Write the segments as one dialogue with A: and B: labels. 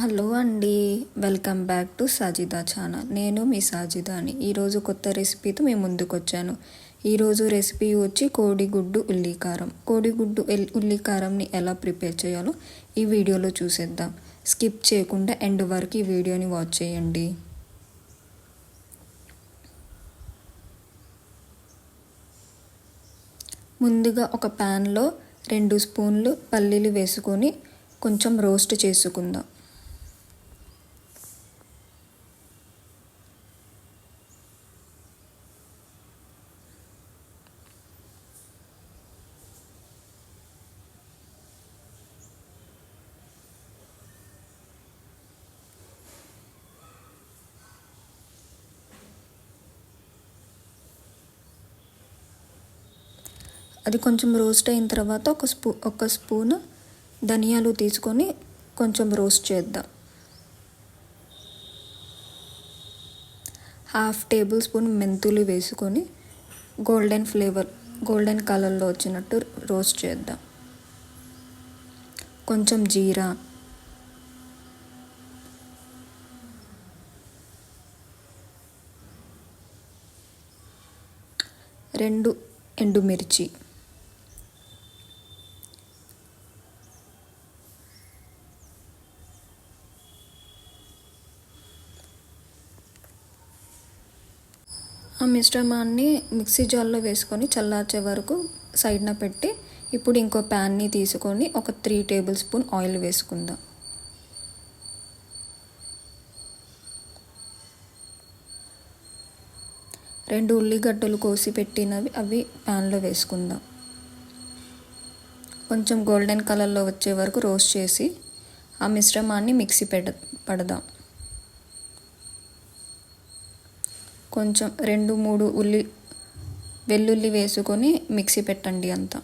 A: Hello అండి. Welcome back to Sajida channel. నేను మీ సాజిదాని. ఈరోజు కొత్త రెసిపీతో మేము ముందుకు వచ్చాను ఈరోజు రెసిపీ వచ్చి కోడిగుడ్డు ఉల్లికారం. కోడిగుడ్డు ఉల్లికారంని ఎలా ప్రిపేర్ చేయాలో ఈ వీడియోలో చూసేద్దాం. స్కిప్ చేయకుండా ఎండ్ వరకు ఈ వీడియోని వాచ్ చేయండి. ముందుగా ఒక ప్యాన్లో రెండు స్పూన్లు పల్లీలు వేసుకొని కొంచెం రోస్ట్ చేసుకుందాం. అది కొంచెం రోస్ట్ అయిన తర్వాత ఒక స్పూ ఒక స్పూన్ ధనియాలు తీసుకొని కొంచెం రోస్ట్ చేద్దాం. హాఫ్ టేబుల్ స్పూన్ మెంతులు వేసుకొని గోల్డెన్ ఫ్లేవర్ గోల్డెన్ కలర్లో వచ్చినట్టు రోస్ట్ చేద్దాం. కొంచెం జీరా. రెండు ఎండుమిర్చి. ఆ మిశ్రమాన్ని మిక్సీ జార్లో వేసుకొని చల్లార్చే వరకు సైడ్న పెట్టి ఇప్పుడు ఇంకో ప్యాన్ని తీసుకొని ఒక త్రీ టేబుల్ స్పూన్ ఆయిల్ వేసుకుందాం. రెండు ఉల్లిగడ్డలు కోసి పెట్టినవి అవి ప్యాన్లో వేసుకుందాం. కొంచెం గోల్డెన్ కలర్లో వచ్చే వరకు రోస్ట్ చేసి ఆ మిశ్రమాన్ని మిక్సీ పెడ పడదాం. కొంచెం రెండు మూడు ఉల్లి వెల్లుల్లి వేసుకొని మిక్సీ పెట్టండి అంతా.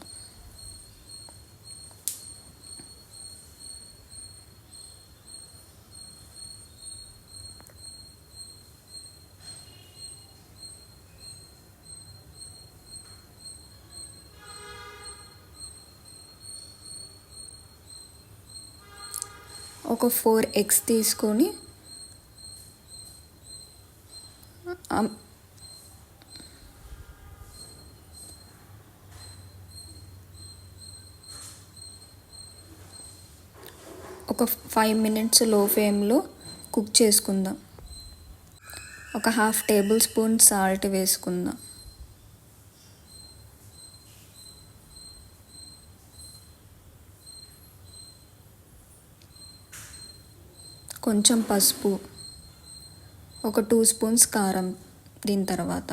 A: ఒక ఫోర్ ఎగ్స్ తీసుకొని ఆ- ఒక ఫైవ్ మినిట్స్లో ఫ్లేమ్లో కుక్ చేసుకుందాం. ఒక హాఫ్ టేబుల్ స్పూన్ సాల్ట్ వేసుకుందాం. కొంచెం పసుపు. ఒక టూ స్పూన్స్ కారం దీని తర్వాత.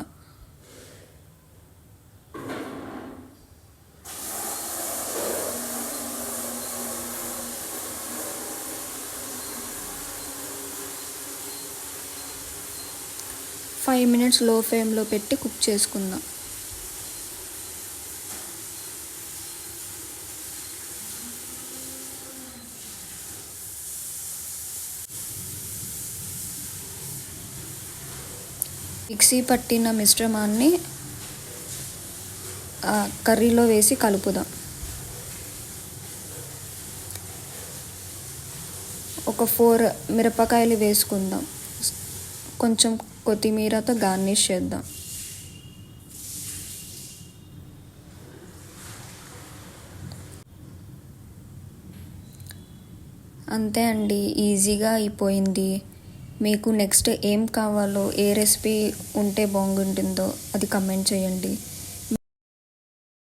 A: ఫైవ్ మినిట్స్లో ఫ్లేమ్లో పెట్టి కుక్ చేసుకుందాం. మిక్సీ పట్టిన మిశ్రమాన్ని కర్రీలో వేసి కలుపుదాం. ఒక ఫోర్ మిరపకాయలు వేసుకుందాం. కొంచెం కొత్తిమీరతో గార్నిష్ చేద్దాం. అంతే అండి ఈజీగా అయిపోయింది. మీకు నెక్స్ట్ ఏం కావాలో ఏ రెసిపీ ఉంటే బాగుంటుందో అది కమెంట్ చేయండి.